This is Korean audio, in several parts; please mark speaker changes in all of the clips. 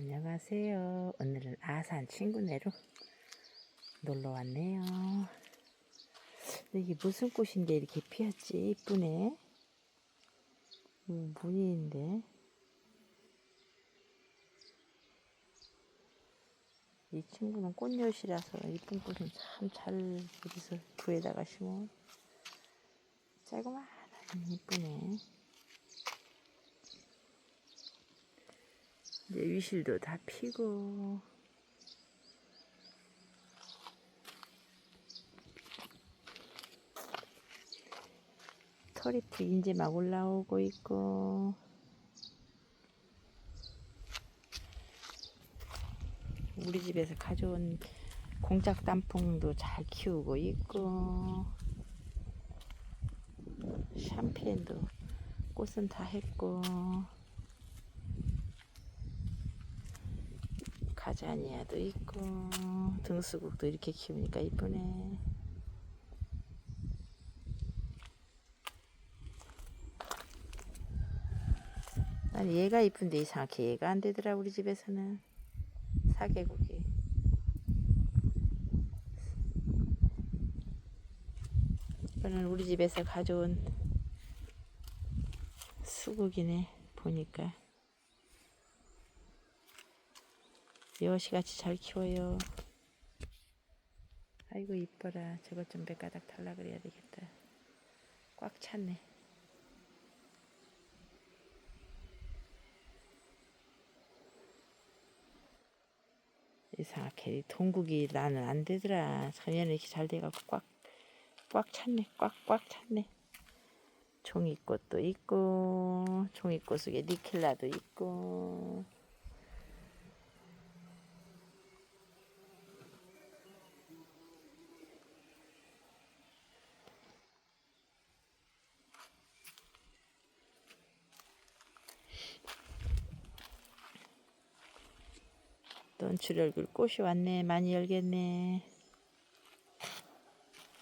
Speaker 1: 안녕하세요. 오늘은 아산 친구네로 놀러 왔네요. 근데 이게 무슨 꽃인데 이렇게 피었지? 이쁘네. 음, 무늬인데. 이 친구는 꽃엿이라서 이쁜 꽃은 참잘 여기서 부에다가 심어. 조그마하니 이쁘네. 이제 위실도 다 피고. 터리프 이제 막 올라오고 있고. 우리 집에서 가져온 공작 단풍도 잘 키우고 있고. 샴페인도 꽃은 다 했고 가자니아도 있고 등수국도 이렇게 키우니까 이쁘네. 난 얘가 이쁜데 이상하게 얘가 안 되더라 우리 집에서는 사계국이. 이거는 우리 집에서 가져온 수국이네 보니까. 여시같이 잘 키워요. 아이고 이뻐라. 저것 좀몇 가닥 달라 그래야 되겠다. 꽉 찼네. 이상하게 동국이 나는 안 되더라. 전에는 이렇게 잘 돼갖고 꽉, 꽉 찼네. 꽉, 꽉 찼네. 종이꽃도 있고, 종이꽃 속에 니켈라도 있고, 넌출 얼굴 꽃이 왔네. 많이 열겠네.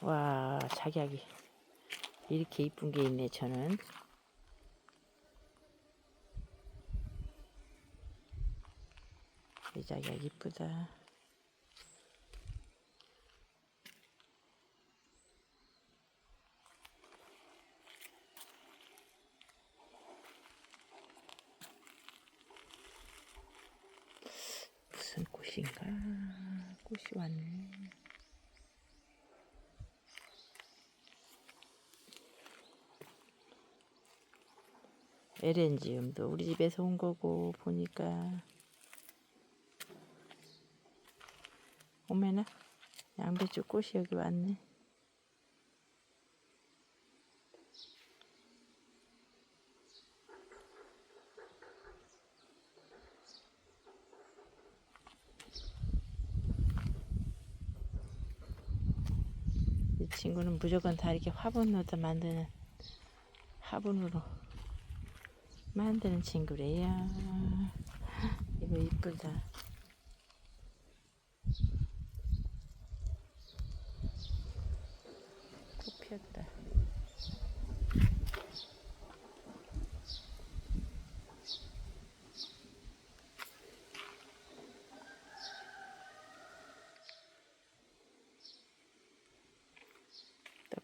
Speaker 1: 와, 작약이 이렇게 이쁜 게 있네, 저는. 이 작약 이쁘다. 무슨 꽃인가? 꽃이 왔네. 에렌지움도 우리 집에서 온 거고 보니까 오메나 양배추 꽃이 여기 왔네. 친구는 무조건 다 이렇게 화분으로 만드는 화분으로 만드는 친구래요. 이거 이쁘다. 꽃 피었다.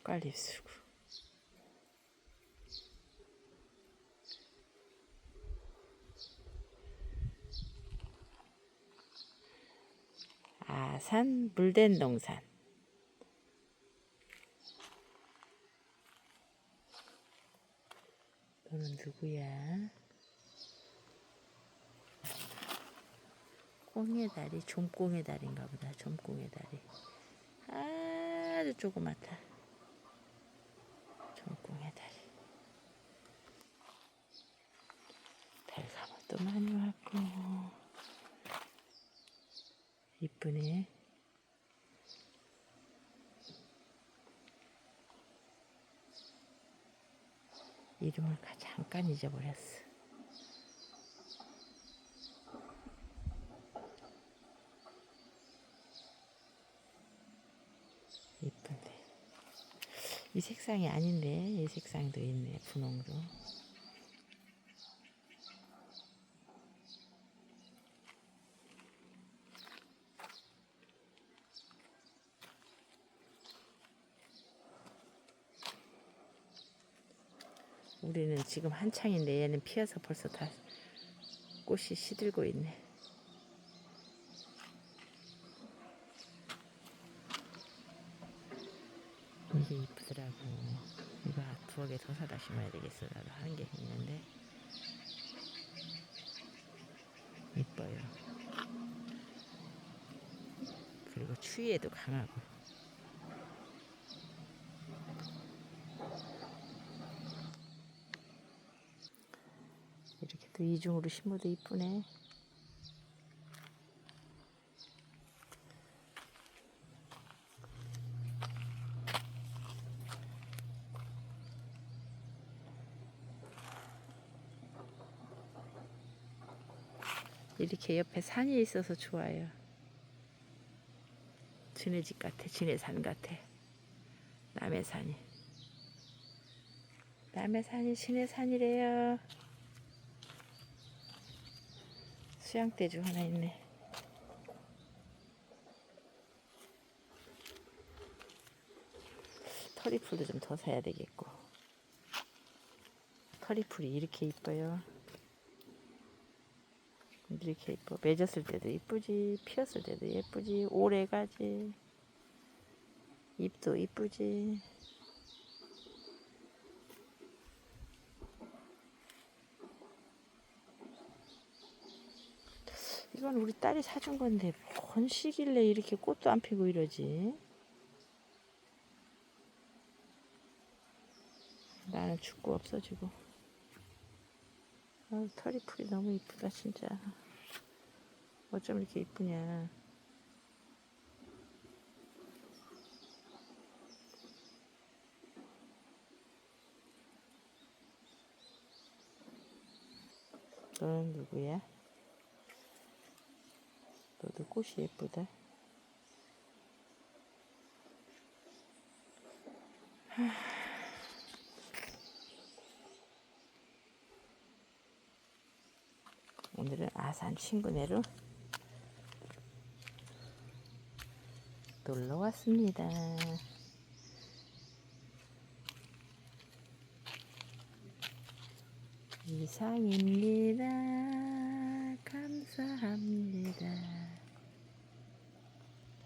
Speaker 1: 떡갈비 수고. 아산 물된 동산. 너는 누구야? 꽁의 다리, 좀꽁의 다리인가 보다. 좀꽁의 다리. 아주 조그맣다. 많이 왔고. 이쁘네. 이름을 가- 잠깐 잊어버렸어. 이쁜데. 이 색상이 아닌데, 이 색상도 있네, 분홍도. 우리는 지금 한창인데 얘는 피어서 벌써 다 꽃이 시들고 있네. 이게 이쁘더라고. 이거 두어 개 더 사다 심어야 되겠어. 나도 하는 게 있는데. 이뻐요. 그리고 추위에도 강하고. 이렇게 또 이중으로 심어도 이쁘네. 이렇게 옆에 산이 있어서 좋아요. 지네 집 같아, 지네 산 같아. 남의 산이. 남의 산이 지네 산이래요. 수양대주 하나 있네. 터리풀도 좀 더 사야 되겠고. 터리풀이 이렇게 이뻐요. 이렇게 이뻐. 맺었을 때도 이쁘지. 피었을 때도 예쁘지. 오래 가지. 잎도 이쁘지. 이건 우리 딸이 사준 건데 뭔 시길래 이렇게 꽃도 안 피고 이러지? 나는 죽고 없어지고. 아, 털이 풀이 너무 이쁘다 진짜. 어쩜 이렇게 이쁘냐. 너는 누구야? 너도 꽃이 예쁘다. 오늘은 아산 친구네로 놀러 왔습니다. 이상입니다. 감사합니다.